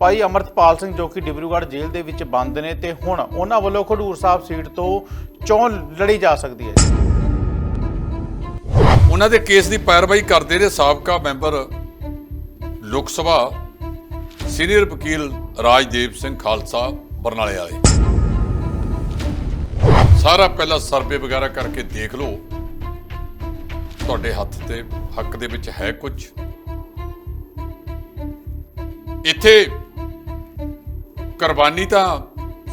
ਭਾਈ ਅਮਰਤਪਾਲ ਸਿੰਘ ਜੋ ਕਿ ਡਿਬਰੂਗੜ੍ਹ ਜੇਲ੍ਹ ਦੇ ਵਿੱਚ ਬੰਦ ਨੇ ਤੇ ਹੁਣ ਉਹਨਾਂ ਵੱਲੋਂ ਖਡੂਰ ਸਾਹਿਬ ਸੀਟ ਤੋਂ ਚੋਣ ਲੜੀ ਜਾ ਸਕਦੀ ਹੈ ਉਹਨਾਂ ਦੇ ਕੇਸ ਦੀ ਪੈਰਵਾਈ ਕਰਦੇ ਨੇ ਸਾਬਕਾ ਮੈਂਬਰ ਲੋਕ ਸਭਾ ਸੀਨੀਅਰ ਵਕੀਲ ਰਾਜਦੇਵ ਸਿੰਘ ਖਾਲਸਾ ਬਰਨਾਲੇ ਵਾਲੇ। ਸਾਰਾ ਪਹਿਲਾਂ ਸਰਵੇ ਵਗੈਰਾ ਕਰਕੇ ਦੇਖ ਲਓ। ਤੁਹਾਡੇ ਹੱਥ ਤੇ ਹੱਕ ਦੇ ਵਿੱਚ ਹੈ ਕੁਝ ਇੱਥੇ ਕੁਰਬਾਨੀ ਤਾਂ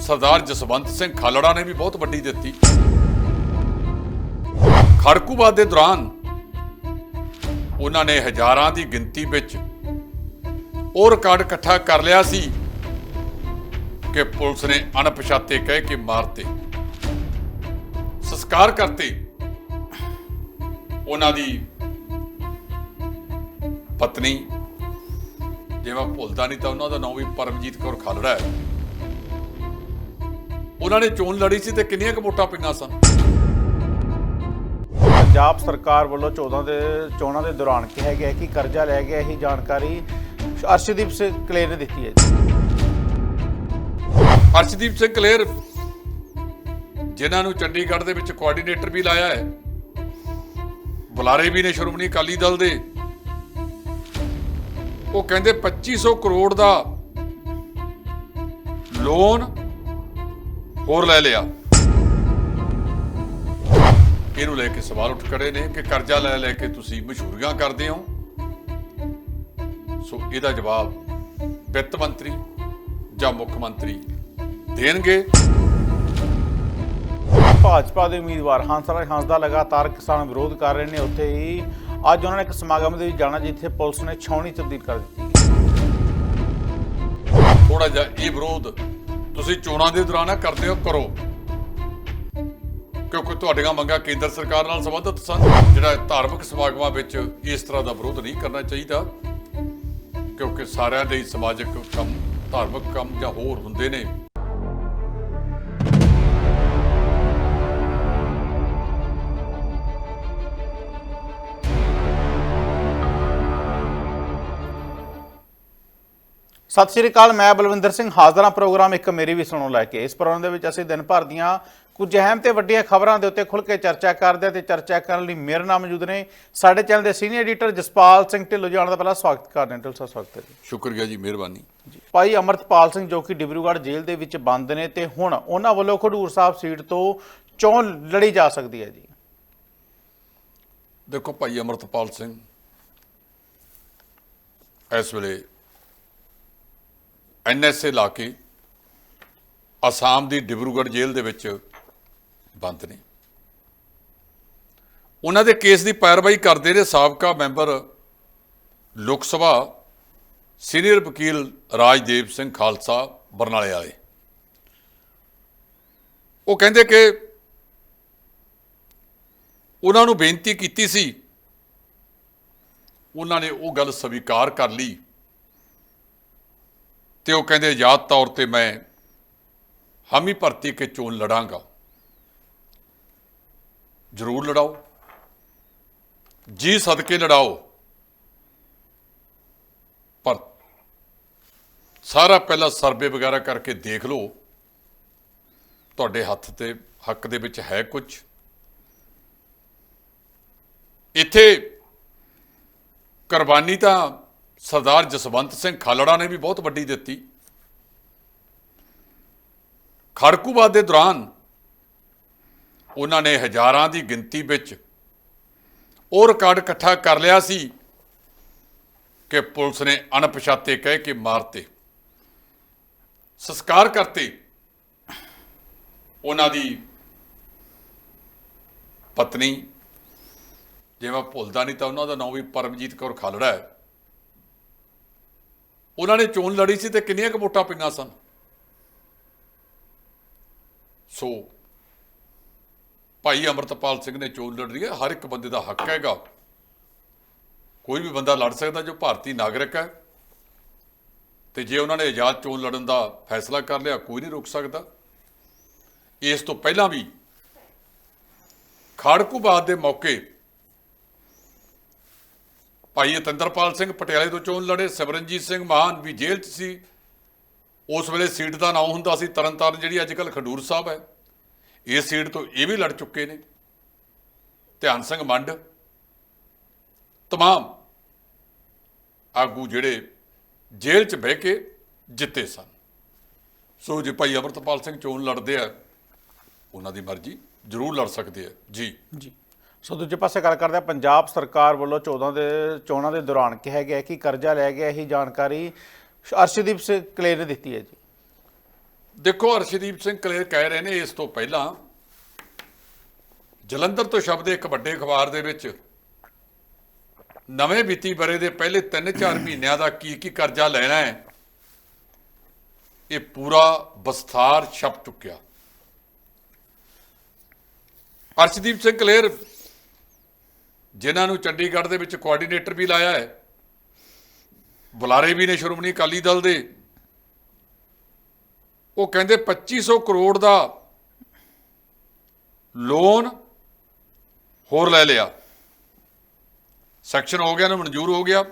ਸਰਦਾਰ ਜਸਵੰਤ ਸਿੰਘ ਖਾਲੜਾ ਨੇ ਵੀ ਬਹੁਤ ਵੱਡੀ ਦਿੱਤੀ। ਖੜਕੂਬਾਦ ਦੇ ਦੌਰਾਨ ਉਹਨਾਂ ਨੇ ਹਜ਼ਾਰਾਂ ਦੀ ਗਿਣਤੀ ਵਿੱਚ ਉਹ ਰਿਕਾਰਡ ਇਕੱਠਾ ਕਰ ਲਿਆ ਸੀ ਕਿ ਪੁਲਿਸ ਨੇ ਅਣਪਛਾਤੇ ਕਹਿ ਕੇ ਮਾਰਤੇ। ਸੰਸਕਾਰ ਕਰਤੇ। ਉਹਨਾਂ ਦੀ ਪਤਨੀ ਜੇ ਮੈਂ ਭੁੱਲਦਾ ਨਹੀਂ ਤਾਂ ਉਹਨਾਂ ਦਾ ਨਾਮ ਵੀ ਪਰਮਜੀਤ ਕੌਰ ਖਾਲੜਾ ਹੈ। ਉਹਨਾਂ ਨੇ ਚੋਣ ਲੜੀ ਸੀ ਤੇ ਕਿੰਨੀਆਂ ਕੁ ਵੋਟਾਂ ਪਈਆਂ ਸਨ? ਪੰਜਾਬ ਸਰਕਾਰ ਵੱਲੋਂ 14 ਦੇ ਚੋਣਾਂ ਦੇ ਦੌਰਾਨ ਕਿਹਾ ਗਿਆ ਕਿ ਕਰਜ਼ਾ ਲੈ ਗਿਆ ਇਹ ਜਾਣਕਾਰੀ ਅਰਸ਼ਦੀਪ ਸਿੰਘ ਕਲੇਰ ਨੇ ਦਿੱਤੀ ਹੈ ਜੀ। ਹਰਸ਼ਦੀਪ ਸਿੰਘ ਕਲੇਰ ਜਿਨ੍ਹਾਂ ਨੂੰ ਚੰਡੀਗੜ੍ਹ ਦੇ ਵਿੱਚ ਕੋਆਰਡੀਨੇਟਰ ਵੀ ਲਾਇਆ ਹੈ ਬੁਲਾਰੇ ਵੀ ਨੇ ਸ਼੍ਰੋਮਣੀ ਅਕਾਲੀ ਦਲ ਦੇ। ਉਹ ਕਹਿੰਦੇ 2500 ਕਰੋੜ ਦਾ ਲੋਨ ਹੋਰ ਲੈ ਲਿਆ। ਇਹਨੂੰ ਲੈ ਕੇ ਸਵਾਲ ਉੱਠ ਖੜੇ ਨੇ ਕਿ ਕਰਜ਼ਾ ਲੈ ਲੈ ਕੇ ਤੁਸੀਂ ਮਸ਼ਹੂਰੀਆਂ ਕਰਦੇ ਹੋ। ਸੋ ਇਹਦਾ ਜਵਾਬ ਵਿੱਤ ਮੰਤਰੀ ਜਾਂ ਮੁੱਖ ਮੰਤਰੀ ਦੇਣਗੇ। ਭਾਜਪਾ ਦੇ ਉਮੀਦਵਾਰ ਹੰਸਰਾਜ ਹੰਸ ਦਾ ਲਗਾਤਾਰ ਕਿਸਾਨ ਵਿਰੋਧ ਕਰ ਰਹੇ ਨੇ। ਉੱਥੇ ਹੀ ਅੱਜ ਉਹਨਾਂ ਨੇ ਇੱਕ ਸਮਾਗਮ ਦੇ ਵਿੱਚ ਜਾਣਾ ਜਿੱਥੇ ਪੁਲਿਸ ਨੇ ਛਾਉਣੀ ਤਬਦੀਲ ਕਰ ਦਿੱਤੀ। ਹੈ ਥੋੜਾ ਜਿਹਾ ਇਹ ਵਿਰੋਧ ਤੁਸੀਂ ਚੋਣਾਂ ਦੇ ਦੌਰਾਨ ਕਰਦੇ ਹੋ, ਕਰੋ। ਕਿਉਂਕਿ ਤੁਹਾਡੀਆਂ ਮੰਗਾਂ ਕੇਂਦਰ ਸਰਕਾਰ ਨਾਲ ਸੰਬੰਧਿਤ ਸਨ। ਜਿਹੜਾ ਧਾਰਮਿਕ ਸਮਾਗਮਾਂ ਵਿੱਚ ਇਸ ਤਰ੍ਹਾਂ ਦਾ ਵਿਰੋਧ ਨਹੀਂ ਕਰਨਾ ਚਾਹੀਦਾ, ਕਿਉਂਕਿ ਸਾਰਿਆਂ ਦੇ ਸਮਾਜਿਕ ਕੰਮ, ਧਾਰਮਿਕ ਕੰਮ ਜਾਂ ਹੋਰ ਹੁੰਦੇ ਨੇ। ਸਤਿ ਸ਼੍ਰੀ ਅਕਾਲ ਮੈਂ ਬਲਵਿੰਦਰ ਸਿੰਘ ਹਾਜ਼ਰ ਪ੍ਰੋਗਰਾਮ ਇੱਕ ਮੇਰੀ ਵੀ ਸੁਣੋ ਲੈ ਕੇ। ਇਸ ਪ੍ਰੋਗਰਾਮ ਦੇ ਵਿੱਚ ਅਸੀਂ ਦਿਨ ਭਰ ਦੀਆਂ ਕੁਝ ਅਹਿਮ ਤੇ ਵੱਡੀਆਂ ਖਬਰਾਂ ਦੇ ਉੱਤੇ ਖੁੱਲ੍ਹ ਕੇ ਚਰਚਾ ਕਰਦੇ ਹਾਂ ਤੇ ਚਰਚਾ ਕਰਨ ਲਈ ਮੇਰੇ ਨਾਲ ਮੌਜੂਦ ਨੇ ਸਾਡੇ ਚੈਨਲ ਦੇ ਸੀਨੀਅਰ ਐਡੀਟਰ ਜਸਪਾਲ ਸਿੰਘ ਢਿੱਲੋਂ ਜਾਣ ਦਾ ਪਹਿਲਾਂ ਸਵਾਗਤ ਕਰਦੇ ਹਾਂ। ਢਿੱਲੋਂ ਸਾਹਿਬ ਸਵਾਗਤ ਹੈ ਜੀ। ਸ਼ੁਕਰੀਆ ਜੀ ਮਿਹਰਬਾਨੀ। ਭਾਈ ਅਮਰਤਪਾਲ ਸਿੰਘ ਜੋ ਕਿ ਡਿਬਰੂਗੜ੍ਹ ਜੇਲ੍ਹ ਦੇ ਵਿੱਚ ਬੰਦ ਨੇ ਤੇ ਹੁਣ ਉਹਨਾਂ ਵੱਲੋਂ ਖਡੂਰ ਸਾਹਿਬ ਸੀਟ ਤੋਂ ਚੋਣ ਲੜੀ ਜਾ ਸਕਦੀ ਹੈ ਜੀ। ਦੇਖੋ ਭਾਈ ਅਮਰਤਪਾਲ ਸਿੰਘ ਇਸ ਵੇਲੇ ਐਨਐਸਏ ਲਾ ਕੇ ਅਸਾਮ ਦੀ ਡਿਬਰੂਗੜ੍ਹ ਜੇਲ੍ਹ ਦੇ ਵਿੱਚ ਬੰਦ ਨੇ। ਉਹਨਾਂ ਦੇ ਕੇਸ ਦੀ ਪੈਰਵਾਈ ਕਰਦੇ ਨੇ ਸਾਬਕਾ ਮੈਂਬਰ ਲੋਕ ਸਭਾ ਸੀਨੀਅਰ ਵਕੀਲ ਰਾਜਦੇਵ ਸਿੰਘ ਖਾਲਸਾ ਬਰਨਾਲੇ ਵਾਲੇ। ਉਹ ਕਹਿੰਦੇ ਕਿ ਉਹਨਾਂ ਨੂੰ ਬੇਨਤੀ ਕੀਤੀ ਸੀ। ਉਹਨਾਂ ਨੇ ਉਹ ਗੱਲ ਸਵੀਕਾਰ ਕਰ ਲਈ। ਤੇ ਉਹ ਕਹਿੰਦੇ ਆਜ਼ਾਦ ਤੌਰ ਤੇ ਮੈਂ ਹਾਮੀ ਭਰਤੀ ਕੇ ਚੋਣ ਲੜਾਂਗਾ। ਜ਼ਰੂਰ ਲੜਾਓ। ਜੀ ਸਦਕੇ ਲੜਾਓ। ਪਰ ਸਾਰਾ ਪਹਿਲਾਂ ਸਰਵੇ ਵਗੈਰਾ ਕਰਕੇ ਦੇਖ ਲਓ। ਤੁਹਾਡੇ ਹੱਥ ਤੇ, ਹੱਕ ਦੇ ਵਿੱਚ ਹੈ ਕੁਝ। ਇੱਥੇ ਕੁਰਬਾਨੀ ਤਾਂ ਸਰਦਾਰ ਜਸਵੰਤ ਸਿੰਘ ਖਾਲੜਾ ਨੇ ਵੀ ਬਹੁਤ ਵੱਡੀ ਦਿੱਤੀ। ਖੜਕੂਬਾਦ ਦੇ ਦੌਰਾਨ ਉਹਨਾਂ ਨੇ ਹਜ਼ਾਰਾਂ ਦੀ ਗਿਣਤੀ ਵਿੱਚ ਉਹ ਰਿਕਾਰਡ ਇਕੱਠਾ ਕਰ ਲਿਆ ਸੀ ਕਿ ਪੁਲਿਸ ਨੇ ਅਣਪਛਾਤੇ ਕਹਿ ਕੇ ਮਾਰਤੇ। ਸੰਸਕਾਰ ਕਰਤੇ। ਉਹਨਾਂ ਦੀ ਪਤਨੀ ਜੇ ਮੈਂ ਭੁੱਲਦਾ ਨਹੀਂ ਤਾਂ ਉਹਨਾਂ ਦਾ ਨਾਮ ਵੀ ਪਰਮਜੀਤ ਕੌਰ ਖਾਲੜਾ ਹੈ। ਉਹਨਾਂ ਨੇ ਚੋਣ ਲੜੀ ਸੀ ਤੇ ਕਿੰਨੀਆਂ ਕੁ ਵੋਟਾਂ ਪਈਆਂ ਸਨ? ਸੋ, ਭਾਈ ਅਮਰਤਪਾਲ ਸਿੰਘ ਨੇ ਚੋਣ ਲੜ ਰਹੀ ਹੈ, ਹਰ ਇੱਕ ਬੰਦੇ ਦਾ ਹੱਕ ਹੈਗਾ। ਕੋਈ ਵੀ ਬੰਦਾ ਲੜ ਸਕਦਾ ਜੋ ਭਾਰਤੀ ਨਾਗਰਿਕ ਹੈ। ਤੇ ਜੇ ਉਹਨਾਂ ਨੇ ਆਜ਼ਾਦ ਚੋਣ ਲੜਨ ਦਾ ਫੈਸਲਾ ਕਰ ਲਿਆ, ਕੋਈ ਨਹੀਂ ਰੋਕ ਸਕਦਾ। ਇਸ ਤੋਂ ਪਹਿਲਾਂ ਵੀ ਖਾੜਕੂਬਾਦ ਦੇ ਮੌਕੇ ਭਾਈ ਅਤਿੰਦਰਪਾਲ ਸਿੰਘ ਪਟਿਆਲੇ ਤੋਂ ਚੋਣ ਲੜੇ, ਸਿਮਰਨਜੀਤ ਸਿੰਘ ਮਾਨ ਵੀ ਜੇਲ੍ਹ 'ਚ ਸੀ। ਉਸ ਵੇਲੇ ਸੀਟ ਦਾ ਨਾਮ ਹੁੰਦਾ ਸੀ ਤਰਨਤਾਰਨ, ਜਿਹੜੀ ਅੱਜ ਕੱਲ ਖਡੂਰ ਸਾਹਿਬ ਹੈ। ਇਸ ਸੀਟ ਤੋਂ ਇਹ ਵੀ ਲੜ ਚੁੱਕੇ ਨੇ। ਧਿਆਨ ਸਿੰਘ ਮੰਡ, ਤਮਾਮ ਆਗੂ ਜਿਹੜੇ ਜੇਲ੍ਹ 'ਚ ਬਹਿ ਕੇ ਜਿੱਤੇ ਸਨ। ਸੋ ਜੇ ਭਾਈ ਅਮਰਤਪਾਲ ਸਿੰਘ ਚੋਣ ਲੜਦੇ ਆ, ਉਹਨਾਂ ਦੀ ਮਰਜ਼ੀ ਜ਼ਰੂਰ ਲੜ ਸਕਦੇ ਆ। ਜੀ। ਜੀ। ਸੋ ਦੂਜੇ ਪਾਸੇ ਗੱਲ ਕਰਦੇ ਹਾਂ, ਪੰਜਾਬ ਸਰਕਾਰ ਵੱਲੋਂ 14 ਦੇ ਚੋਣਾਂ ਦੇ ਦੌਰਾਨ ਕਿਹਾ ਗਿਆ ਕਿ ਕਰਜ਼ਾ ਲੈ ਗਿਆ, ਇਹ ਜਾਣਕਾਰੀ ਅਰਸ਼ਦੀਪ ਸਿੰਘ ਕਲੇਰ ਨੇ ਦਿੱਤੀ ਹੈ ਜੀ। ਦੇਖੋ, ਅਰਸ਼ਦੀਪ ਸਿੰਘ ਕਲੇਰ ਕਹਿ ਰਹੇ ਨੇ ਇਸ ਤੋਂ ਪਹਿਲਾਂ ਜਲੰਧਰ ਤੋਂ ਸ਼ਬਦ ਇੱਕ ਵੱਡੇ ਅਖਬਾਰ ਦੇ ਵਿੱਚ, ਨਵੇਂ ਵਿੱਤੀ ਬਰੇ ਦੇ ਪਹਿਲੇ 3-4 ਮਹੀਨਿਆਂ ਦਾ ਕੀ ਕੀ ਕਰਜ਼ਾ ਲੈਣਾ ਹੈ, ਇਹ ਪੂਰਾ ਵਿਸਥਾਰ ਛਪ ਚੁੱਕਿਆ। ਅਰਸ਼ਦੀਪ ਸਿੰਘ ਕਲੇਰ ਜਿਨ੍ਹਾਂ ਨੂੰ ਚੰਡੀਗੜ੍ਹ ਦੇ ਵਿੱਚ ਕੋਆਰਡੀਨੇਟਰ ਵੀ ਲਾਇਆ ਹੈ। ਬੁਲਾਰੇ ਵੀ ਨੇ ਸ਼੍ਰੋਮਣੀ ਅਕਾਲੀ ਦਲ ਦੇ। ਉਹ ਕਹਿੰਦੇ 2500 ਕਰੋੜ ਦਾ ਲੋਨ ਹੋਰ ਲੈ ਲਿਆ। ਸੈਕਸ਼ਨ ਹੋ ਗਿਆ ਨਾ, ਮਨਜ਼ੂਰ ਹੋ ਗਿਆ।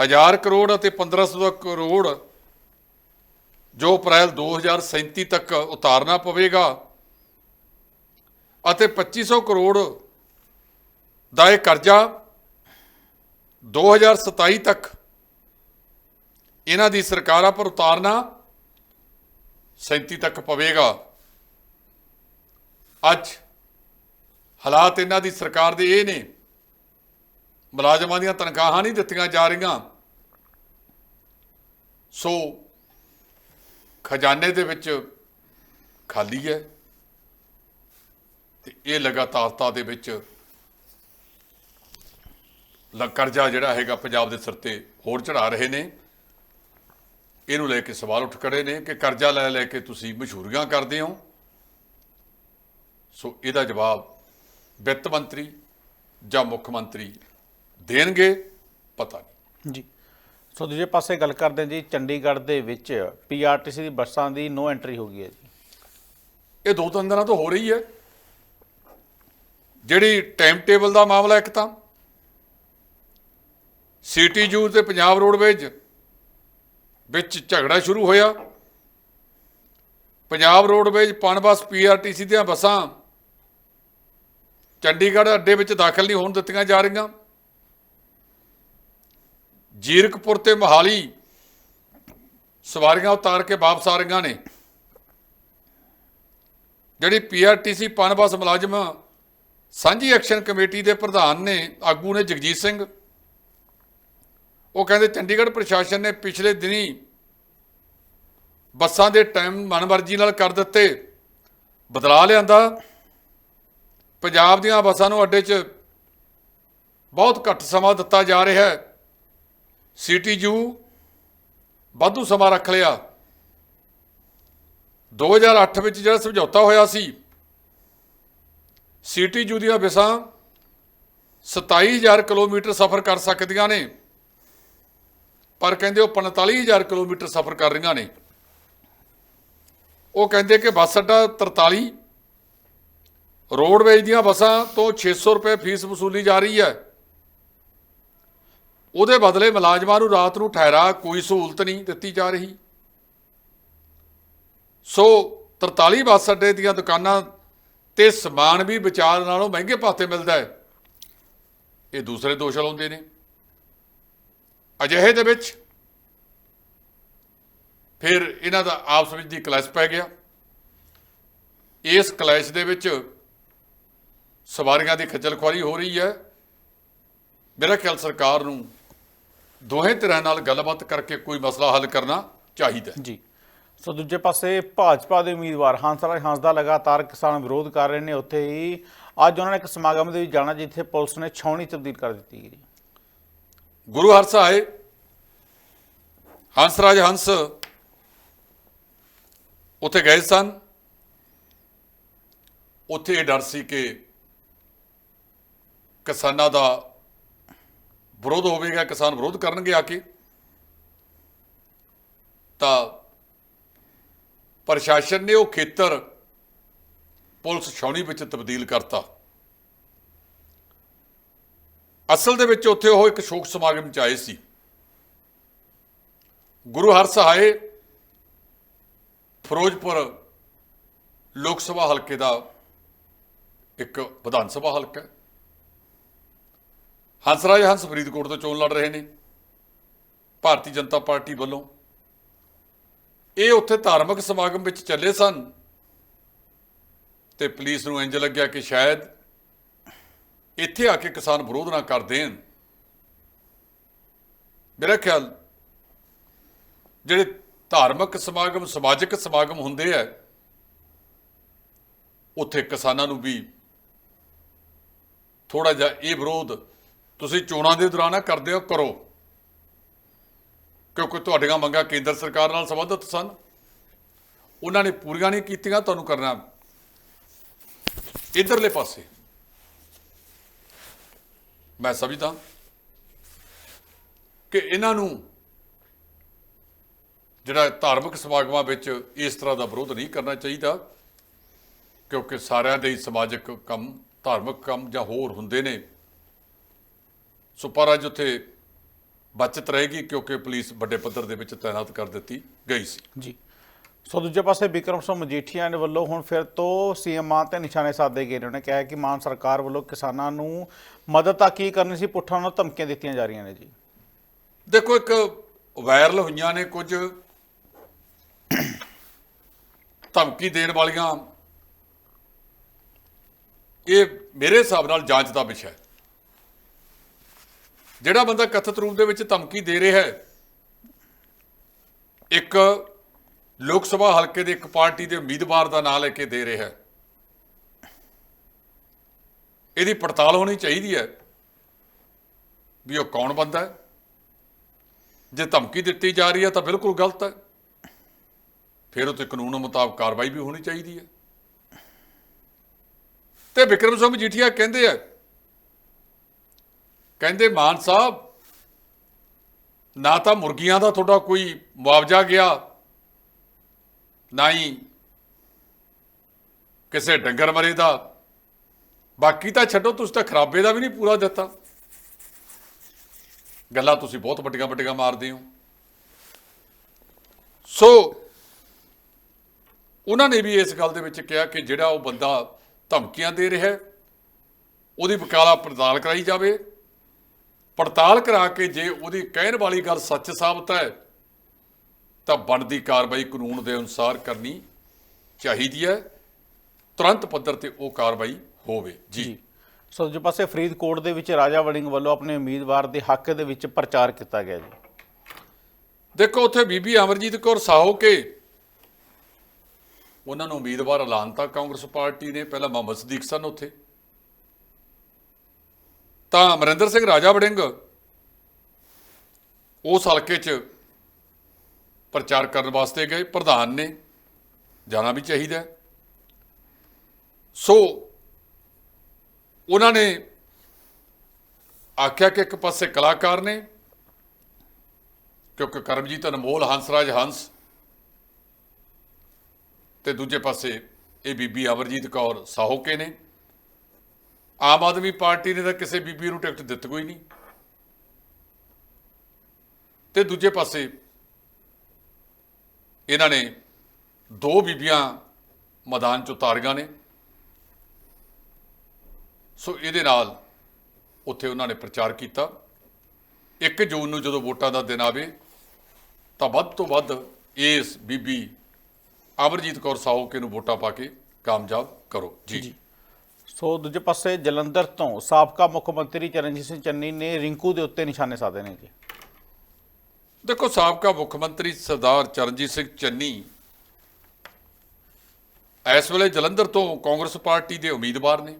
1000 ਕਰੋੜ ਅਤੇ 1500 ਦਾ ਕਰੋੜ ਜੋ ਅਪ੍ਰੈਲ 2037 ਤੱਕ ਉਤਾਰਨਾ ਪਵੇਗਾ। ਅਤੇ 2500 ਕਰੋੜ ਦਾ ਇਹ ਕਰਜ਼ਾ 2027 ਤੱਕ ਇਹਨਾਂ ਦੀ ਸਰਕਾਰਾਂ ਪਰ ਉਤਾਰਨਾ 37 ਤੱਕ ਪਵੇਗਾ। ਅੱਜ ਹਾਲਾਤ ਇਹਨਾਂ ਦੀ ਸਰਕਾਰ ਦੇ ਇਹ ਨੇ। ਮੁਲਾਜ਼ਮਾਂ ਦੀਆਂ ਤਨਖਾਹਾਂ ਨਹੀਂ ਦਿੱਤੀਆਂ ਜਾ ਰਹੀਆਂ। ਸੋ ਖਜ਼ਾਨੇ ਦੇ ਵਿੱਚ ਖਾਲੀ ਹੈ ਤੇ ਇਹ ਲਗਾਤਾਰਤਾ ਦੇ ਵਿੱਚ ਕਰਜ਼ਾ ਜਿਹੜਾ ਹੈਗਾ ਪੰਜਾਬ ਦੇ ਸਿਰ ਤੇ ਹੋਰ ਚੜਾ ਰਹੇ ਨੇ। ਇਹਨੂੰ ਲੈ ਕੇ ਸਵਾਲ ਉੱਠ ਖੜੇ ਨੇ ਕਿ ਕਰਜ਼ਾ ਲੈ ਲੈ ਕੇ ਤੁਸੀਂ ਮਸ਼ਹੂਰੀਆਂ ਕਰਦੇ ਹੋ। ਸੋ ਇਹਦਾ ਜਵਾਬ ਵਿੱਤ ਮੰਤਰੀ ਜਾਂ ਮੁੱਖ ਮੰਤਰੀ ਦੇਣਗੇ ਪਤਾ ਨਹੀਂ। ਜੀ। ਸੋ ਦੂਜੇ ਪਾਸੇ ਗੱਲ ਕਰਦੇ ਹਾਂ ਜੀ ਚੰਡੀਗੜ੍ਹ ਦੇ ਵਿੱਚ ਪੀਆਰਟੀਸੀ ਦੀ ਬੱਸਾਂ ਦੀ ਨੋ ਐਂਟਰੀ ਹੋ ਗਈ ਹੈ ਜੀ। ਇਹ ਦੋ ਤਿੰਨ ਦਿਨਾਂ ਤੋਂ ਹੋ ਰਹੀ ਹੈ। ਜਿਹੜੀ ਟਾਈਮ ਟੇਬਲ ਦਾ ਮਾਮਲਾ ਇੱਕ ਤਾਂ ਸੀਟੀਯੂ ਤੇ ਪੰਜਾਬ ਰੋਡਵੇਜ ਵਿੱਚ ਝਗੜਾ ਸ਼ੁਰੂ ਹੋਇਆ। ਪੰਜਾਬ ਰੋਡਵੇਜ ਪਨਬਸ ਪੀਆਰਟੀਸੀ ਦੀਆਂ ਬੱਸਾਂ ਚੰਡੀਗੜ੍ਹ ਅੱਡੇ ਵਿੱਚ ਦਾਖਲ ਨਹੀਂ ਹੋਣ ਦਿੱਤੀਆਂ ਜਾ ਰਹੀਆਂ। ਜੀਰਕਪੁਰ ਤੇ ਮੋਹਾਲੀ ਸਵਾਰੀਆਂ ਉਤਾਰ ਕੇ ਵਾਪਸ ਆ ਰਹੀਆਂ ਨੇ। ਜਿਹੜੀ ਪੀਆਰਟੀਸੀ ਪਨਬਸ ਮੁਲਾਜ਼ਮ ਸਾਂਝੀ ਐਕਸ਼ਨ ਕਮੇਟੀ ਦੇ ਪ੍ਰਧਾਨ ਨੇ ਆਗੂ ਨੇ ਜਗਜੀਤ ਸਿੰਘ। ਉਹ ਕਹਿੰਦੇ, ਚੰਡੀਗੜ੍ਹ ਪ੍ਰਸ਼ਾਸਨ ਨੇ ਪਿਛਲੇ ਦਿਨੀ ਬੱਸਾਂ ਦੇ ਟਾਈਮ ਮਨਮਰਜ਼ੀ ਨਾਲ ਕਰ ਦਿੱਤੇ। ਬਦਲਾ ਲਿਆਂਦਾ। ਪੰਜਾਬ ਦੀਆਂ ਬੱਸਾਂ ਨੂੰ ਅੱਡੇ 'ਚ ਬਹੁਤ ਘੱਟ ਸਮਾਂ ਦਿੱਤਾ ਜਾ ਰਿਹਾ ਹੈ। ਸੀਟੀਯੂ ਵਾਧੂ ਸਮਾਂ ਰੱਖ ਲਿਆ। 2008 ਵਿੱਚ ਜਿਹੜਾ ਸਮਝੌਤਾ ਹੋਇਆ ਸੀ ਸੀਟੀਯੂ ਦੀਆਂ ਬੱਸਾਂ 27000 ਕਿਲੋਮੀਟਰ ਸਫ਼ਰ ਕਰ ਸਕਦੀਆਂ ਨੇ। ਪਰ ਕਹਿੰਦੇ ਉਹ 45000 ਕਿਲੋਮੀਟਰ ਸਫ਼ਰ ਕਰ ਰਹੀਆਂ ਨੇ। ਉਹ ਕਹਿੰਦੇ ਕਿ ਬੱਸ ਅੱਡਾ 43 ਰੋਡਵੇਜ ਦੀਆਂ ਬੱਸਾਂ ਤੋਂ 600 ਰੁਪਏ ਫੀਸ ਵਸੂਲੀ ਜਾ ਰਹੀ ਹੈ। ਉਹਦੇ ਬਦਲੇ ਮੁਲਾਜ਼ਮਾਂ ਨੂੰ ਰਾਤ ਨੂੰ ਠਹਿਰਾ ਕੋਈ ਸਹੂਲਤ ਨਹੀਂ ਦਿੱਤੀ ਜਾ ਰਹੀ। ਸੋ 43 ਬੱਸ ਅੱਡੇ ਦੀਆਂ ਦੁਕਾਨਾਂ ਤੇ ਸਮਾਨ ਵੀ ਵਿਚਾਰ ਨਾਲੋਂ ਮਹਿੰਗੇ ਭਾਅ ਮਿਲਦਾ ਹੈ। ਇਹ ਦੂਸਰੇ ਦੋਸ਼ ਲਾਉਂਦੇ ਨੇ। ਅਜਿਹੇ ਦੇ ਵਿੱਚ ਫਿਰ ਇਹਨਾਂ ਦਾ ਆਪਸ ਵਿੱਚ ਦੀ ਕਲੈਸ਼ ਪੈ ਗਿਆ। ਇਸ ਕਲੈਸ਼ ਦੇ ਵਿੱਚ ਸਵਾਰੀਆਂ ਦੀ ਖੱਜਲ ਖੁਆਰੀ ਹੋ ਰਹੀ ਹੈ। ਮੇਰਾ ਖਿਆਲ ਸਰਕਾਰ ਨੂੰ ਦੋਹੇ ਧਿਰਾਂ ਨਾਲ ਗੱਲਬਾਤ ਕਰਕੇ ਕੋਈ ਮਸਲਾ ਹੱਲ ਕਰਨਾ ਚਾਹੀਦਾ ਜੀ। ਸੋ ਦੂਜੇ ਪਾਸੇ ਭਾਜਪਾ ਦੇ ਉਮੀਦਵਾਰ ਹੰਸਰਾਜ ਹੰਸ ਦਾ ਲਗਾਤਾਰ ਕਿਸਾਨ ਵਿਰੋਧ ਕਰ ਰਹੇ ਨੇ। ਉੱਥੇ ਹੀ ਅੱਜ ਉਹਨਾਂ ਨੇ ਇੱਕ ਸਮਾਗਮ ਦੇ ਵਿੱਚ ਜਾਣਾ, ਜਿੱਥੇ ਪੁਲਿਸ ਨੇ ਛਾਉਣੀ ਤਬਦੀਲ ਕਰ ਦਿੱਤੀ ਗਈ ਗੁਰੂ ਹਰਸਹਾਏ ਹੰਸਰਾਜ ਹੰਸ, ਉੱਥੇ ਗਏ ਸਨ। ਉੱਥੇ ਇਹ ਡਰ ਸੀ ਕਿ ਕਿਸਾਨਾਂ ਦਾ ਵਿਰੋਧ ਹੋਵੇਗਾ, ਕਿਸਾਨ ਵਿਰੋਧ ਕਰਨਗੇ ਆ ਕੇ। ਤਾਂ ਪ੍ਰਸ਼ਾਸਨ ਨੇ ਉਹ ਖੇਤਰ ਪੁਲਿਸ ਛਾਉਣੀ ਵਿੱਚ ਤਬਦੀਲ ਕਰਤਾ। ਅਸਲ ਦੇ ਵਿੱਚ ਉੱਥੇ ਉਹ ਇੱਕ ਸ਼ੋਕ ਸਮਾਗਮ ਚ ਆਏ ਸੀ। ਗੁਰੂ ਹਰ ਸਹਾਏ ਫਿਰੋਜ਼ਪੁਰ ਲੋਕ ਸਭਾ ਹਲਕੇ ਦਾ ਇੱਕ ਵਿਧਾਨ ਸਭਾ ਹਲਕਾ ਹੈ। ਹੰਸਰਾਜ ਹੰਸ ਫਰੀਦਕੋਟ ਤੋਂ ਚੋਣ ਲੜ ਰਹੇ ਨੇ, ਭਾਰਤੀ ਜਨਤਾ ਪਾਰਟੀ ਵੱਲੋਂ। ਇਹ ਉੱਥੇ ਧਾਰਮਿਕ ਸਮਾਗਮ ਵਿੱਚ ਚੱਲੇ ਸਨ ਤੇ ਪੁਲਿਸ ਨੂੰ ਇੰਜ ਲੱਗਿਆ ਕਿ ਸ਼ਾਇਦ ਇੱਥੇ ਆ ਕੇ ਕਿਸਾਨ ਵਿਰੋਧ ਨਾ ਕਰ ਦੇਣ। ਮੇਰਾ ਖਿਆਲ, ਜਿਹੜੇ ਧਾਰਮਿਕ ਸਮਾਗਮ, ਸਮਾਜਿਕ ਸਮਾਗਮ ਹੁੰਦੇ ਆ, ਉੱਥੇ ਕਿਸਾਨਾਂ ਨੂੰ ਵੀ ਥੋੜਾ ਜਿਹਾ ਇਹ ਵਿਰੋਧ ਤੁਸੀਂ ਚੋਣਾਂ ਦੇ ਦੌਰਾਨ ਆ ਕਰਦੇ ਹੋ, ਕਰੋ। ਕਿਉਂਕਿ ਤੁਹਾਡੀਆਂ ਮੰਗਾਂ ਕੇਂਦਰ ਸਰਕਾਰ ਨਾਲ ਸੰਬੰਧਿਤ ਸਨ। ਉਹਨਾਂ ਨੇ ਪੂਰੀਆਂ ਨਹੀਂ ਕੀਤੀਆਂ, ਤੁਹਾਨੂੰ ਕਰਨਾ। ਇਧਰਲੇ ਪਾਸੇ ਮੈਂ ਸਮਝਦਾ ਕਿ ਇਹਨਾਂ ਨੂੰ ਜਿਹੜਾ ਧਾਰਮਿਕ ਸਮਾਗਮਾਂ ਵਿੱਚ ਇਸ ਤਰ੍ਹਾਂ ਦਾ ਵਿਰੋਧ ਨਹੀਂ ਕਰਨਾ ਚਾਹੀਦਾ, ਕਿਉਂਕਿ ਸਾਰਿਆਂ ਦੇ ਹੀ ਸਮਾਜਿਕ ਕੰਮ, ਧਾਰਮਿਕ ਕੰਮ ਜਾਂ ਹੋਰ ਹੁੰਦੇ ਨੇ। ਸੋ ਪਰ ਅੱਜ ਉੱਥੇ ਬਚਤ ਰਹੇਗੀ ਕਿਉਂਕਿ ਪੁਲਿਸ ਵੱਡੇ ਪੱਧਰ ਦੇ ਵਿੱਚ ਤਾਇਨਾਤ ਕਰ ਦਿੱਤੀ ਗਈ ਸੀ। ਜੀ। ਸੋ ਦੂਜੇ ਪਾਸੇ ਬਿਕਰਮ ਸਿੰਘ ਮਜੀਠੀਆ ਦੇ ਵੱਲੋਂ ਹੁਣ ਫਿਰ ਤੋਂ ਸੀਐਮ ਮਾਨ ਤੇ ਨਿਸ਼ਾਨੇ ਸਾਧੇ ਗਏ ਨੇ। ਉਹਨੇ ਕਿਹਾ ਕਿ ਮਾਨ ਸਰਕਾਰ ਵੱਲੋਂ ਕਿਸਾਨਾਂ ਨੂੰ ਮਦਦ ਤਾਂ ਕੀ ਕਰਨੀ ਸੀ, ਪੁੱਠਾਂ ਨੂੰ ਧਮਕੀਆਂ ਦਿੱਤੀਆਂ ਜਾ ਰਹੀਆਂ ਨੇ ਜੀ। ਦੇਖੋ, ਇੱਕ ਵਾਇਰਲ ਹੋਈਆਂ ਨੇ ਕੁਝ ਧਮਕੀ ਦੇਣ ਵਾਲੀਆਂ। ਇਹ ਮੇਰੇ ਹਿਸਾਬ ਨਾਲ ਜਾਂਚ ਦਾ ਵਿਸ਼ਾ ਹੈ। ਜਿਹੜਾ ਬੰਦਾ ਕਥਿਤ ਰੂਪ ਦੇ ਵਿੱਚ ਧਮਕੀ ਦੇ ਰਿਹਾ ਹੈ, ਇੱਕ ਲੋਕ ਸਭਾ ਹਲਕੇ ਦੇ ਇੱਕ ਪਾਰਟੀ ਦੇ ਉਮੀਦਵਾਰ ਦਾ ਨਾਂ ਲੈ ਕੇ ਦੇ ਰਿਹਾ ਹੈ। ਇਹਦੀ ਪੜਤਾਲ ਹੋਣੀ ਚਾਹੀਦੀ ਹੈ ਵੀ ਉਹ ਕੌਣ ਬੰਦਾ ਹੈ? ਜੇ ਧਮਕੀ ਦਿੱਤੀ ਜਾ ਰਹੀ ਹੈ ਤਾਂ ਬਿਲਕੁਲ ਗਲਤ ਹੈ। ਫਿਰ ਉਹ ਤੇ ਕਾਨੂੰਨ ਮੁਤਾਬਕ ਕਾਰਵਾਈ ਵੀ ਹੋਣੀ ਚਾਹੀਦੀ ਹੈ। ਤੇ ਵਿਕਰਮ ਸਿੰਘ ਮਜੀਠੀਆ ਕਹਿੰਦੇ ਆ, ਕਹਿੰਦੇ, ਮਾਨ ਸਾਹਿਬ, ਨਾ ਤਾਂ ਮੁਰਗੀਆਂ ਦਾ ਤੁਹਾਡਾ ਕੋਈ ਮੁਆਵਜ਼ਾ ਗਿਆ ਨਾ ਹੀ ਕਿਸੇ ਡੰਗਰ ਮਰੇ ਦਾ। ਬਾਕੀ ਤਾਂ ਛੱਡੋ, ਤੁਸੀਂ ਤਾਂ ਖਰਾਬੇ ਦਾ ਵੀ ਨਹੀਂ ਪੂਰਾ ਦਿੱਤਾ। ਗੱਲਾਂ ਤੁਸੀਂ ਬਹੁਤ ਵੱਡੀਆਂ ਵੱਡੀਆਂ ਮਾਰਦੇ ਹੋ। ਸੋ, ਉਹਨਾਂ ਨੇ ਵੀ ਇਸ ਗੱਲ ਦੇ ਵਿੱਚ ਕਿਹਾ ਕਿ ਜਿਹੜਾ ਉਹ ਬੰਦਾ ਧਮਕੀਆਂ ਦੇ ਰਿਹਾ ਹੈ, ਉਹਦੀ ਵਕਾਲਾ ਪੜਤਾਲ ਕਰਾਈ ਜਾਵੇ। ਪੜਤਾਲ ਕਰਾ ਕੇ ਜੇ ਉਹਦੀ ਕਹਿਣ ਵਾਲੀ ਗੱਲ ਸੱਚ ਸਾਬਤ ਹੈ ਤਾਂ ਬਣਦੀ ਕਾਰਵਾਈ ਕਾਨੂੰਨ ਦੇ ਅਨੁਸਾਰ ਕਰਨੀ ਚਾਹੀਦੀ ਹੈ। ਤੁਰੰਤ ਪੱਧਰ ਤੇ ਉਹ ਕਾਰਵਾਈ ਹੋਵੇ। ਜੀ। ਸੋ ਦੂਜੇ ਪਾਸੇ ਫਰੀਦਕੋਟ ਦੇ ਵਿੱਚ ਰਾਜਾ ਵੜਿੰਗ ਵੱਲੋਂ ਆਪਣੇ ਉਮੀਦਵਾਰ ਦੇ ਹੱਕ ਦੇ ਵਿੱਚ ਪ੍ਰਚਾਰ ਕੀਤਾ ਗਿਆ ਜੀ। ਦੇਖੋ ਉੱਥੇ ਬੀਬੀ ਅਮਰਜੀਤ ਕੌਰ ਸਾਹੋ ਕੇ ਉਹਨਾਂ ਨੂੰ ਉਮੀਦਵਾਰ ਐਲਾਨਤਾ ਕਾਂਗਰਸ ਪਾਰਟੀ ਨੇ ਪਹਿਲਾਂ ਮੁਹੰਮਦ ਸਦੀਕ ਸਨ ਉੱਥੇ। ਤਾਂ ਅਮਰਿੰਦਰ ਸਿੰਘ ਰਾਜਾ ਵੜਿੰਗ ਉਸ ਹਲਕੇ 'ਚ ਪ੍ਰਚਾਰ ਕਰਨ ਵਾਸਤੇ ਗਏ, ਪ੍ਰਧਾਨ ਨੇ ਜਾਣਾ ਵੀ ਚਾਹੀਦਾ। ਸੋ, ਉਹਨਾਂ ਨੇ ਆਖਿਆ ਕਿ ਇੱਕ ਪਾਸੇ ਕਲਾਕਾਰ ਨੇ, ਕਿਉਂਕਿ ਕਰਮਜੀਤ ਅਨਮੋਲ ਹੰਸਰਾਜ ਹੰਸ, ਤੇ ਦੂਜੇ ਪਾਸੇ ਇਹ ਬੀਬੀ ਅਮਰਜੀਤ ਕੌਰ ਸਾਹੋਕੇ ਨੇ। ਆਮ ਆਦਮੀ ਪਾਰਟੀ ਨੇ ਤਾਂ ਕਿਸੇ ਬੀਬੀ ਨੂੰ ਟਿਕਟ ਦਿੱਤੀ ਕੋਈ ਨਹੀਂ। ਤੇ ਦੂਜੇ ਪਾਸੇ ਇਹਨਾਂ ਨੇ ਦੋ ਬੀਬੀਆਂ ਮੈਦਾਨ ਚ ਉਤਾਰੀਆਂ ਨੇ। ਸੋ ਇਹਦੇ ਨਾਲ ਉੱਥੇ ਉਹਨਾਂ ਨੇ ਪ੍ਰਚਾਰ ਕੀਤਾ। 1 ਜੂਨ ਨੂੰ ਜਦੋਂ ਵੋਟਾਂ ਦਾ ਦਿਨ ਆਵੇ, ਤਾਂ ਵੱਧ ਤੋਂ ਵੱਧ ਇਸ ਬੀਬੀ ਅਮਰਜੀਤ ਕੌਰ ਸਾਹੋਕੇ ਨੂੰ ਵੋਟਾਂ ਪਾ ਕੇ ਕਾਮਯਾਬ ਕਰੋ। ਜੀ। ਸੋ ਦੂਜੇ ਪਾਸੇ ਜਲੰਧਰ ਤੋਂ ਸਾਬਕਾ ਮੁੱਖ ਮੰਤਰੀ ਚਰਨਜੀਤ ਸਿੰਘ ਚੰਨੀ ਨੇ ਰਿੰਕੂ ਦੇ ਉੱਤੇ ਨਿਸ਼ਾਨੇ ਸਾਧੇ ਨੇ ਜੀ। ਦੇਖੋ ਸਾਬਕਾ ਮੁੱਖ ਮੰਤਰੀ ਸਰਦਾਰ ਚਰਨਜੀਤ ਸਿੰਘ ਚੰਨੀ ਇਸ ਵੇਲੇ ਜਲੰਧਰ ਤੋਂ ਕਾਂਗਰਸ ਪਾਰਟੀ ਦੇ ਉਮੀਦਵਾਰ ਨੇ।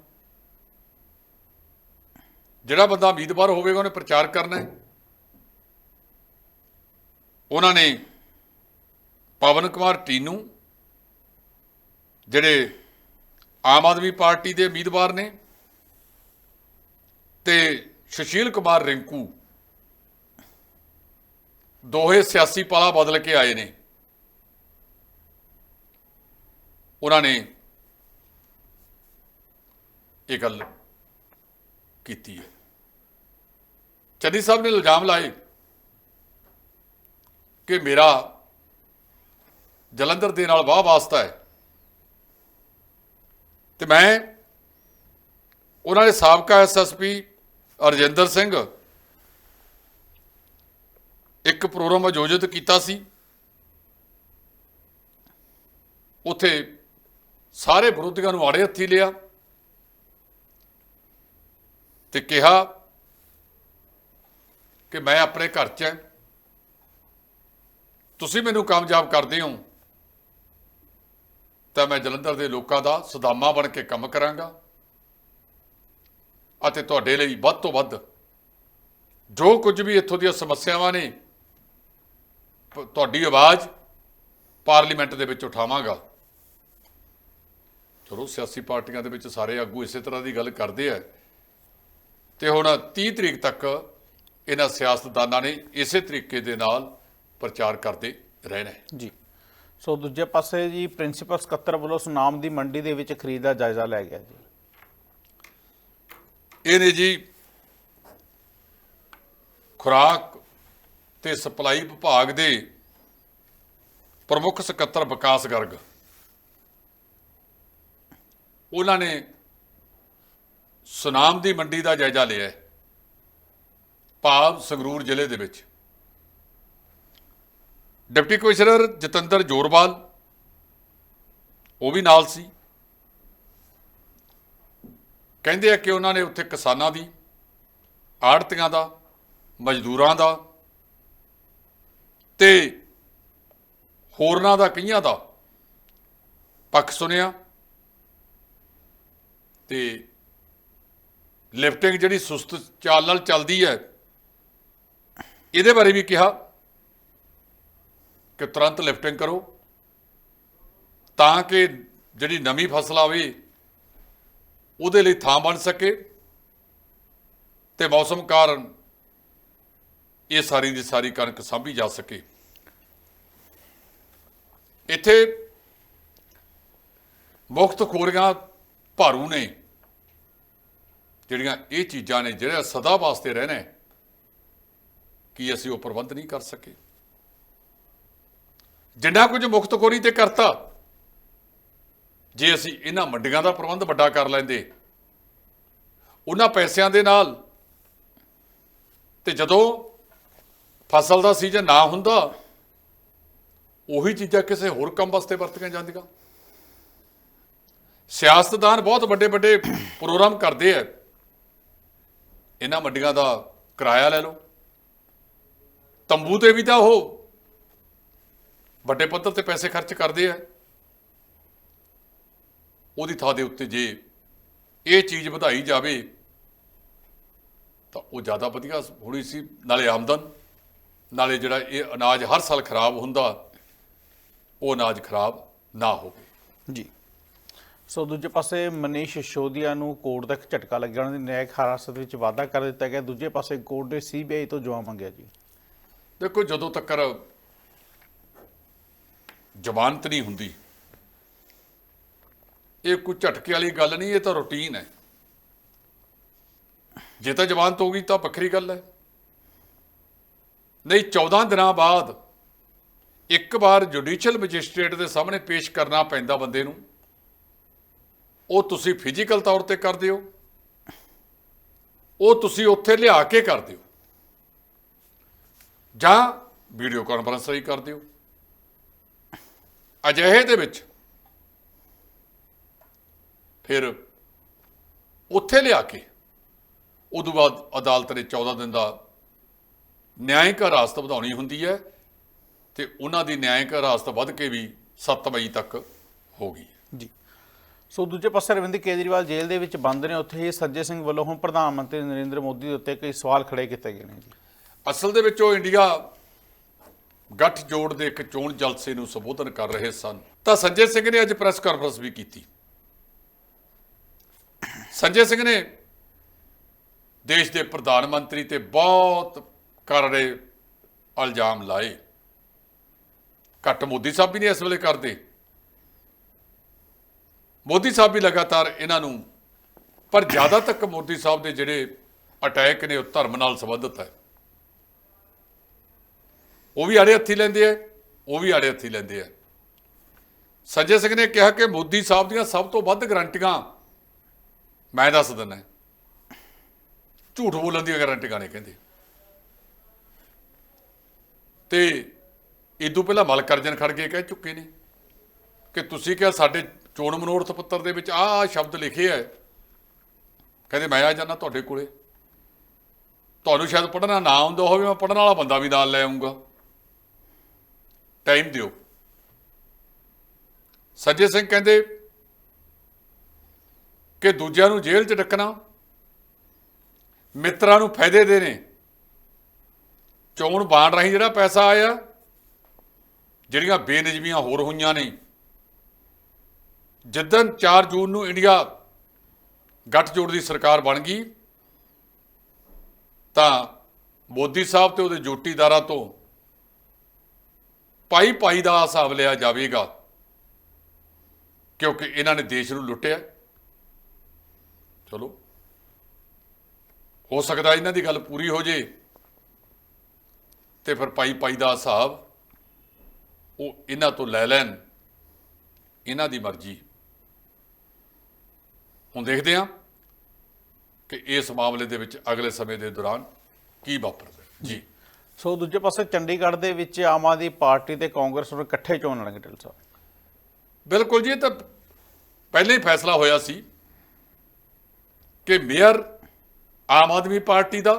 ਜਿਹੜਾ ਬੰਦਾ ਉਮੀਦਵਾਰ ਹੋਵੇਗਾ, ਉਹਨੇ ਪ੍ਰਚਾਰ ਕਰਨਾ ਹੈ। ਉਹਨਾਂ ਨੇ ਪਵਨ ਕੁਮਾਰ ਟੀਨੂ, ਜਿਹੜੇ ਆਮ ਆਦਮੀ ਪਾਰਟੀ ਦੇ ਉਮੀਦਵਾਰ ਨੇ, ਤੇ ਸੁਸ਼ੀਲ ਕੁਮਾਰ ਰਿੰਕੂ ਦੋਹੇ ਸਿਆਸੀ ਪਾਲਾ ਬਦਲ ਕੇ ਆਏ ਨੇ। ਉਹਨਾਂ ਨੇ ਇਹ ਗੱਲ ਕੀਤੀ ਹੈ। ਚੰਨੀ ਸਾਹਿਬ ਨੇ ਇਲਜ਼ਾਮ ਲਾਏ ਕਿ ਮੇਰਾ ਜਲੰਧਰ ਦੇ ਨਾਲ ਵਾਹ ਵਾਸਤਾ ਹੈ। ਤੇ ਮੈਂ ਉਹਨਾਂ ਦੇ ਸਾਬਕਾ ਐਸਐਸਪੀ ਅਰਜਿੰਦਰ ਸਿੰਘ ਇੱਕ ਪ੍ਰੋਗਰਾਮ ਆਯੋਜਿਤ ਕੀਤਾ ਸੀ। ਉਥੇ ਸਾਰੇ ਵਿਰੋਧੀਆਂ ਨੂੰ ਆੜੇ ਹੱਥੀ ਲਿਆ ਤੇ ਕਿਹਾ ਕਿ ਮੈਂ ਆਪਣੇ ਘਰ 'ਚ ਹਾਂ। ਤੁਸੀਂ ਮੈਨੂੰ ਕਾਮਯਾਬ ਕਰਦੇ ਹੋ। ਤਾਂ ਮੈਂ ਜਲੰਧਰ ਦੇ ਲੋਕਾਂ ਦਾ ਸਦਾਮਾ ਬਣ ਕੇ ਕੰਮ ਕਰਾਂਗਾ ਅਤੇ ਤੁਹਾਡੇ ਲਈ ਵੱਧ ਤੋਂ ਵੱਧ ਜੋ ਕੁਝ ਵੀ ਇੱਥੋਂ ਦੀਆਂ ਸਮੱਸਿਆਵਾਂ ਨੇ ਤੁਹਾਡੀ ਆਵਾਜ਼ ਪਾਰਲੀਮੈਂਟ ਦੇ ਵਿੱਚ ਉਠਾਵਾਂਗਾ। ਚਲੋ ਸਿਆਸੀ ਪਾਰਟੀਆਂ ਦੇ ਵਿੱਚ ਸਾਰੇ ਆਗੂ ਇਸੇ ਤਰ੍ਹਾਂ ਦੀ ਗੱਲ ਕਰਦੇ ਆ। ਤੇ ਹੁਣ 30 ਤਰੀਕ ਤੱਕ ਇਹਨਾਂ ਸਿਆਸਤਦਾਨਾਂ ਨੇ ਇਸੇ ਤਰੀਕੇ ਦੇ ਨਾਲ ਪ੍ਰਚਾਰ ਕਰਦੇ ਰਹਿਣਾ ਜੀ। ਸੋ ਦੂਜੇ ਪਾਸੇ ਜੀ ਪ੍ਰਿੰਸੀਪਲ ਸਕੱਤਰ ਵੱਲੋਂ ਸੁਨਾਮ ਦੀ ਮੰਡੀ ਦੇ ਵਿੱਚ ਖਰੀਦ ਦਾ ਜਾਇਜ਼ਾ ਲਿਆ ਗਿਆ ਜੀ। ਇਹ ਨੇ ਜੀ ਖੁਰਾਕ ਤੇ ਸਪਲਾਈ ਵਿਭਾਗ ਦੇ ਪ੍ਰਮੁੱਖ ਸਕੱਤਰ ਵਿਕਾਸ ਗਰਗ। ਉਹਨਾਂ ਨੇ ਸੁਨਾਮ ਦੀ ਮੰਡੀ ਦਾ ਜਾਇਜ਼ਾ ਲਿਆ ਭਾਵ ਸੰਗਰੂਰ ਜ਼ਿਲ੍ਹੇ ਦੇ ਵਿੱਚ। ਡਿਪਟੀ ਕਮਿਸ਼ਨਰ ਜਤਿੰਦਰ ਜੋਰਵਾਲ, ਉਹ ਵੀ ਨਾਲ ਸੀ। ਕਹਿੰਦੇ ਆ ਕਿ ਉਹਨਾਂ ਨੇ ਉੱਥੇ ਕਿਸਾਨਾਂ ਦੀ, ਆੜਤੀਆਂ ਦਾ, ਮਜ਼ਦੂਰਾਂ ਦਾ ਤੇ ਹੋਰਨਾਂ ਦਾ ਕਈਆਂ ਦਾ? ਪੱਖ ਸੁਣਿਆ? ਤੇ ਲਿਫਟਿੰਗ ਜਿਹੜੀ ਸੁਸਤ ਚਾਲ ਨਾਲ ਚੱਲਦੀ ਹੈ, ਇਹਦੇ ਬਾਰੇ ਵੀ ਕਿਹਾ ਕਿ ਤੁਰੰਤ ਲਿਫਟਿੰਗ ਕਰੋ, ਤਾਂ ਕਿ ਜਿਹੜੀ ਨਵੀਂ ਫਸਲ ਆਵੇ, ਉਹਦੇ ਲਈ ਥਾਂ ਬਣ ਸਕੇ ਤੇ ਮੌਸਮ ਕਾਰਨ ਇਹ ਸਾਰੀ ਦੀ ਸਾਰੀ ਕਣਕ ਸਾਂਭੀ ਜਾ ਸਕੇ। ਇੱਥੇ ਮੁਕਤ ਖੋਰੀਆਂ ਭਾਰੂ ਨੇ ਜਿਹੜੀਆਂ ਇਹ ਚੀਜ਼ਾਂ ਨੇ ਜਿਹੜਾ ਸਦਾ ਵਾਸਤੇ ਰਹਿਣਾ ਹੈ, ਕੀ ਅਸੀਂ ਉਹ ਪ੍ਰਬੰਧ ਨਹੀਂ ਕਰ ਸਕੇ? ਜਿੰਨਾ ਕੁਝ ਮੁਕਤਖੋਰੀ ਤੇ ਕਰਤਾ ਜੇ ਅਸੀਂ ਇਹਨਾਂ ਮੰਡੀਆਂ ਦਾ ਪ੍ਰਬੰਧ ਵੱਡਾ ਕਰ ਲੈਂਦੇ ਉਹਨਾਂ ਪੈਸਿਆਂ ਦੇ ਨਾਲ ਤੇ ਜਦੋਂ ਫਸਲ ਦਾ ਸੀਜ਼ਨ ਨਾ ਹੁੰਦਾ ਉਹੀ ਚੀਜ਼ਾਂ ਕਿਸੇ ਹੋਰ ਕੰਮ ਵਾਸਤੇ ਵਰਤੀਆਂ ਜਾਂਦੀਆਂ। ਸਿਆਸਤਦਾਨ ਬਹੁਤ ਵੱਡੇ ਵੱਡੇ ਪ੍ਰੋਗਰਾਮ ਕਰਦੇ ਆ। ਇਹਨਾਂ ਮੰਡੀਆਂ ਦਾ ਕਿਰਾਇਆ ਲੈ ਲਓ। ਤੰਬੂ ਤੇ ਵੀ ਤਾਂ ਉਹ ਵੱਡੇ ਪੱਧਰ ਤੇ ਪੈਸੇ ਖਰਚ ਕਰਦੇ ਆ। ਉਹਦੀ ਥਾਂ ਦੇ ਉੱਤੇ ਜੇ ਇਹ ਚੀਜ਼ ਵਧਾਈ ਜਾਵੇ, ਤਾਂ ਉਹ ਜ਼ਿਆਦਾ ਵਧੀਆ ਹੋਣੀ ਸੀ। ਨਾਲੇ ਆਮਦਨ, ਨਾਲੇ ਜਿਹੜਾ ਇਹ ਅਨਾਜ ਹਰ ਸਾਲ ਖਰਾਬ ਹੁੰਦਾ ਉਹ ਅਨਾਜ ਖਰਾਬ ਨਾ ਹੋਵੇ। ਜੀ। ਸੋ ਦੂਜੇ ਪਾਸੇ ਮਨੀਸ਼ ਸਿਸੋਦੀਆ ਨੂੰ ਕੋਰਟ ਦਾ ਇੱਕ ਝਟਕਾ ਉਹਨਾਂ ਦੀ ਨਿਆਇਕ ਹਿਰਾਸਤ ਵਿੱਚ ਵਾਅਦਾ ਕਰ ਦਿੱਤਾ ਗਿਆ। ਦੂਜੇ ਪਾਸੇ ਕੋਰਟ ਨੇ ਸੀਬੀਆਈ ਤੋਂ ਜਵਾਬ ਮੰਗਿਆ ਜੀ। ਦੇਖੋ ਜਦੋਂ ਤੱਕ ਜ਼ਮਾਨਤ ਨਹੀਂ ਹੁੰਦੀ ਇਹ ਕੋਈ ਝਟਕੇ ਵਾਲੀ ਗੱਲ ਨਹੀਂ ਇਹ ਤਾਂ ਰੁਟੀਨ ਹੈ। ਜੇ ਤਾਂ ਜ਼ਮਾਨਤ ਹੋ ਗਈ ਤਾਂ ਵੱਖਰੀ ਗੱਲ ਹੈ। ਨਹੀਂ 14 ਦਿਨਾਂ ਬਾਅਦ ਇੱਕ ਵਾਰ ਜੁਡੀਸ਼ੀਅਲ ਮੈਜਿਸਟ੍ਰੇਟ ਦੇ ਸਾਹਮਣੇ ਪੇਸ਼ ਕਰਨਾ ਪੈਂਦਾ ਬੰਦੇ ਨੂੰ। ਉਹ ਤੁਸੀਂ ਫਿਜ਼ੀਕਲ ਤੌਰ ਤੇ ਕਰਦੇ ਹੋ ਉਹ ਤੁਸੀਂ ਉੱਥੇ ਲਿਆ ਕੇ ਕਰਦੇ ਹੋ ਜਾਂ ਵੀਡੀਓ ਕਾਨਫਰੰਸ ਰਾਹੀਂ ਕਰ ਦਿਓ। ਅਜਿਹੇ ਦੇ ਵਿੱਚ ਫਿਰ ਉੱਥੇ ਲਿਆ ਕੇ, ਉਦੋਂ ਬਾਅਦ ਅਦਾਲਤ ਨੇ 14 ਦਿਨ ਦਾ ਨਿਆਂਇਕ ਹਿਰਾਸਤ ਵਧਾਉਣੀ ਹੁੰਦੀ ਹੈ। ਤੇ ਉਹਨਾਂ ਦੀ ਨਿਆਂਇਕ ਹਿਰਾਸਤ ਵੱਧ ਕੇ ਵੀ 7 ਮਈ ਤੱਕ ਹੋ ਗਈ। ਜੀ। ਸੋ ਦੂਜੇ ਪਾਸੇ ਅਰਵਿੰਦ ਕੇਜਰੀਵਾਲ ਜੇਲ੍ਹ ਦੇ ਵਿੱਚ ਬੰਦ ਨੇ ਉੱਥੇ ਹੀ ਸੰਜੇ ਸਿੰਘ ਵੱਲੋਂ ਹੁਣ ਪ੍ਰਧਾਨ ਮੰਤਰੀ ਨਰਿੰਦਰ ਮੋਦੀ ਦੇ ਉੱਤੇ ਕਈ ਸਵਾਲ ਖੜੇ ਕੀਤੇ ਗਏ ਨੇ ਜੀ। ਅਸਲ ਦੇ ਵਿੱਚ ਉਹ ਇੰਡੀਆ ਗੱਠ ਜੋੜ ਦੇ ਇੱਕ ਚੋਣ ਜਲਸੇ ਨੂੰ ਸੰਬੋਧਨ ਕਰ ਰਹੇ ਸਨ। ਤਾਂ ਸੰਜੇ ਸਿੰਘ ਨੇ ਅੱਜ ਪ੍ਰੈਸ ਕਾਨਫਰੰਸ ਵੀ ਕੀਤੀ। ਸੰਜੇ ਸਿੰਘ ਨੇ ਦੇਸ਼ ਦੇ ਪ੍ਰਧਾਨ ਮੰਤਰੀ ਤੇ ਬਹੁਤ ਕਰੜੇ ਇਲਜ਼ਾਮ ਲਾਏ। ਘੱਟ ਮੋਦੀ ਸਾਹਿਬ ਵੀ ਨਹੀਂ ਇਸ ਵੇਲੇ ਕਰਦੇ। ਮੋਦੀ ਸਾਹਿਬ ਵੀ ਲਗਾਤਾਰ ਇਹਨਾਂ ਨੂੰ, ਪਰ ਜ਼ਿਆਦਾ ਤੱਕ ਮੋਦੀ ਸਾਹਿਬ ਦੇ ਜਿਹੜੇ ਅਟੈਕ ਨੇ, ਉਹ ਧਰਮ ਨਾਲ ਸੰਬੰਧਿਤ ਹੈ। ਉਹ ਵੀ ਆੜੇ ਹੱਥੀ ਲੈਂਦੇ ਆ, ਉਹ ਵੀ ਆੜੇ ਹੱਥੀ ਲੈਂਦੇ ਆ। ਸੰਜੇ ਸਿੰਘ ਨੇ ਕਿਹਾ ਕਿ ਮੋਦੀ ਸਾਹਿਬ ਦੀਆਂ ਸਭ ਤੋਂ ਵੱਧ ਗਰੰਟੀਆਂ, ਮੈਂ ਦੱਸ ਦਿੰਦਾ, ਝੂਠ ਬੋਲਣ ਦੀਆਂ ਗਰੰਟੀਆਂ ਨੇ, ਕਹਿੰਦੇ। ਤੇ ਇਦੋਂ ਪਹਿਲਾਂ ਮਲਕ ਅਰਜਨ ਖੜ ਕਹਿ ਚੁੱਕੇ ਨੇ ਕਿ ਤੁਸੀਂ ਕਿਹਾ ਸਾਡੇ ਚੋਣ ਮਨੋਰਥ ਪੱਤਰ ਦੇ ਵਿੱਚ ਆਹ ਸ਼ਬਦ ਲਿਖੇ ਹੈ ਕਹਿੰਦੇ ਮੈਂ ਆ ਜਾਣਾ ਤੁਹਾਡੇ ਕੋਲੇ। ਤੁਹਾਨੂੰ ਸ਼ਾਇਦ ਪੜ੍ਹਨਾ ਨਾ ਆਉਂਦਾ ਹੋਵੇ, ਮੈਂ ਪੜ੍ਹਨ ਵਾਲਾ ਬੰਦਾ ਵੀ ਨਾਲ ਲੈ ਆਉਂਗਾ ਟਾਈਮ ਦਿਓ। ਸੱਜੇ ਸਿੰਘ ਕਹਿੰਦੇ ਕਿ ਦੂਜਿਆਂ ਨੂੰ ਜੇਲ੍ਹ 'ਚ ਡੱਕਣਾ, ਮਿੱਤਰਾਂ ਨੂੰ ਫਾਇਦੇ ਦੇਣੇ, ਚੋਣ ਬਾਣ ਰਾਹੀਂ ਜਿਹੜਾ ਪੈਸਾ ਆਇਆ ਜਿਹੜੀਆਂ ਬੇਨਿਜਮੀਆਂ ਹੋਰ ਹੋਈਆਂ ਨੇ। ਜਿੱਦਣ 4 ਜੂਨ ਨੂੰ ਇੰਡੀਆ ਗੱਠਜੋੜ ਦੀ ਸਰਕਾਰ ਬਣ ਗਈ, ਤਾਂ ਮੋਦੀ ਸਾਹਿਬ ਤੇ ਉਹਦੇ ਜੋਟੀਦਾਰਾਂ ਤੋਂ ਪਾਈ ਪਾਈ ਦਾ ਹਿਸਾਬ ਲਿਆ ਜਾਵੇਗਾ, ਕਿਉਂਕਿ ਇਹਨਾਂ ਨੇ ਦੇਸ਼ ਨੂੰ ਲੁੱਟਿਆ। ਚਲੋ, ਹੋ ਸਕਦਾ ਇਹਨਾਂ ਦੀ ਗੱਲ ਪੂਰੀ ਹੋ ਜੇ, ਤੇ ਫਿਰ ਪਾਈ ਪਾਈ ਦਾ ਹਿਸਾਬ ਉਹ ਇਹਨਾਂ ਤੋਂ ਲੈ ਲੈਣ। ਇਹਨਾਂ ਦੀ ਮਰਜ਼ੀ। ਹੁਣ ਦੇਖਦੇ ਹਾਂ ਕਿ ਇਸ ਮਾਮਲੇ ਦੇ ਵਿੱਚ ਅਗਲੇ ਸਮੇਂ ਦੇ ਦੌਰਾਨ ਕੀ ਵਾਪਰਦਾ। ਜੀ। ਸੋ ਦੂਜੇ ਪਾਸੇ ਚੰਡੀਗੜ੍ਹ ਦੇ ਵਿੱਚ ਆਮ ਆਦਮੀ ਪਾਰਟੀ ਤੇ ਕਾਂਗਰਸ ਨੂੰ ਇਕੱਠੇ ਚੋਣ ਲੜਨਗੇ ਢਿੱਲ ਸਾਹਿਬ। ਬਿਲਕੁਲ ਜੀ ਇਹ ਤਾਂ ਪਹਿਲਾਂ ਹੀ ਫੈਸਲਾ ਹੋਇਆ ਸੀ ਕਿ ਮੇਅਰ ਆਮ ਆਦਮੀ ਪਾਰਟੀ ਦਾ।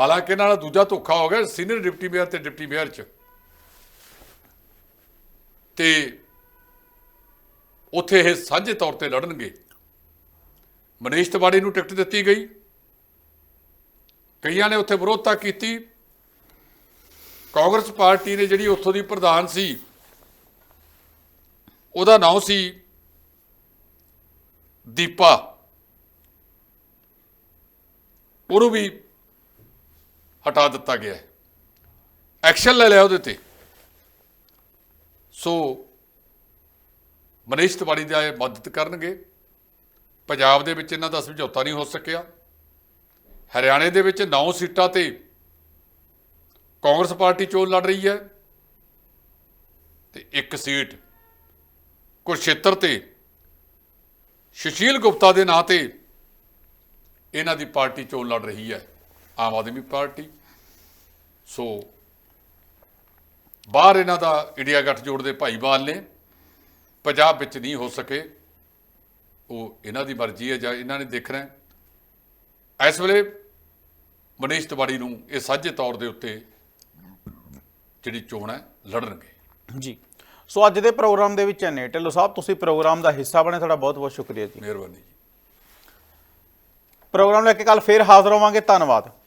ਹਾਲਾਂਕਿ ਨਾਲ ਦੂਜਾ ਧੋਖਾ ਹੋ ਗਿਆ ਸੀਨੀਅਰ ਡਿਪਟੀ ਮੇਅਰ ਤੇ ਡਿਪਟੀ ਮੇਅਰ ਚ। ਤੇ ਉੱਥੇ ਇਹ ਸਾਂਝੇ ਤੌਰ ਤੇ ਲੜਨਗੇ। ਮਨੀਸ਼ ਤਿਵਾੜੀ ਨੂੰ ਟਿਕਟ ਦਿੱਤੀ ਗਈ। ਕਈਆਂ ਨੇ ਉੱਥੇ ਵਿਰੋਧਤਾ ਕੀਤੀ। ਕਾਂਗਰਸ ਪਾਰਟੀ ਨੇ ਜਿਹੜੀ ਉੱਥੋਂ ਦੀ ਪ੍ਰਧਾਨ ਸੀ, ਉਹਦਾ ਨਾਮ ਸੀ ਦੀਪਾ। ਉਹਨੂੰ ਵੀ ਹਟਾ ਦਿੱਤਾ ਗਿਆ। ਐਕਸ਼ਨ ਲੈ ਲਿਆ ਉਹਦੇ ਤੇ। ਸੋ ਮਨੀਸ਼ ਤਿਵਾੜੀ ਦਾ ਇਹ ਮਦਦ ਕਰਨਗੇ। ਪੰਜਾਬ ਦੇ ਵਿੱਚ ਇਹਨਾਂ ਦਾ ਸਮਝੌਤਾ ਨਹੀਂ ਹੋ ਸਕਿਆ। ਹਰਿਆਣੇ ਦੇ ਵਿੱਚ 9 ਸੀਟਾਂ ਤੇ ਕਾਂਗਰਸ ਪਾਰਟੀ ਚੋਣ ਲੜ ਰਹੀ ਹੈ ਤੇ ਇੱਕ ਸੀਟ ਕੁਰਸ਼ੇਤਰ ਤੇ। ਸੁਸ਼ੀਲ ਗੁਪਤਾ ਦੇ ਨਾਂ ਤੇ ਇਹਨਾਂ ਦੀ ਪਾਰਟੀ ਚੋਣ ਲੜ ਰਹੀ ਹੈ, ਆਮ ਆਦਮੀ ਪਾਰਟੀ। ਸੋ ਬਾਹਰ ਇਹਨਾਂ ਦਾ ਇੰਡੀਆ ਗੱਠਜੋੜ ਦੇ ਭਾਈਵਾਲ ਨੇ ਪੰਜਾਬ ਵਿੱਚ ਨਹੀਂ ਹੋ ਸਕੇ। ਉਹ ਇਹਨਾਂ ਦੀ ਮਰਜ਼ੀ ਹੈ ਜਾਂ ਇਹਨਾਂ ਨੇ ਦੇਖਣਾ ਹੈ। ਇਸ ਵੇਲੇ ਮਨੀਸ਼ ਤਿਵਾੜੀ ਨੂੰ ਇਹ ਸਾਂਝੇ ਤੌਰ ਦੇ ਉੱਤੇ ਜਿਹੜੀ ਚੋਣ ਹੈ ਲੜਨਗੇ। ਜੀ। ਸੋ ਅੱਜ ਦੇ ਪ੍ਰੋਗਰਾਮ ਦੇ ਵਿੱਚ ਨੇ ਢਿੱਲੋਂ ਸਾਹਿਬ ਤੁਸੀਂ ਪ੍ਰੋਗਰਾਮ ਦਾ ਹਿੱਸਾ ਬਣੇ ਤੁਹਾਡਾ ਬਹੁਤ ਬਹੁਤ ਸ਼ੁਕਰੀਆ ਜੀ। ਮਿਹਰਬਾਨੀ ਜੀ। ਪ੍ਰੋਗਰਾਮ ਲੈ ਕੇ ਕੱਲ ਫੇਰ ਹਾਜ਼ਰ ਹੋਵਾਂਗੇ। ਧੰਨਵਾਦ।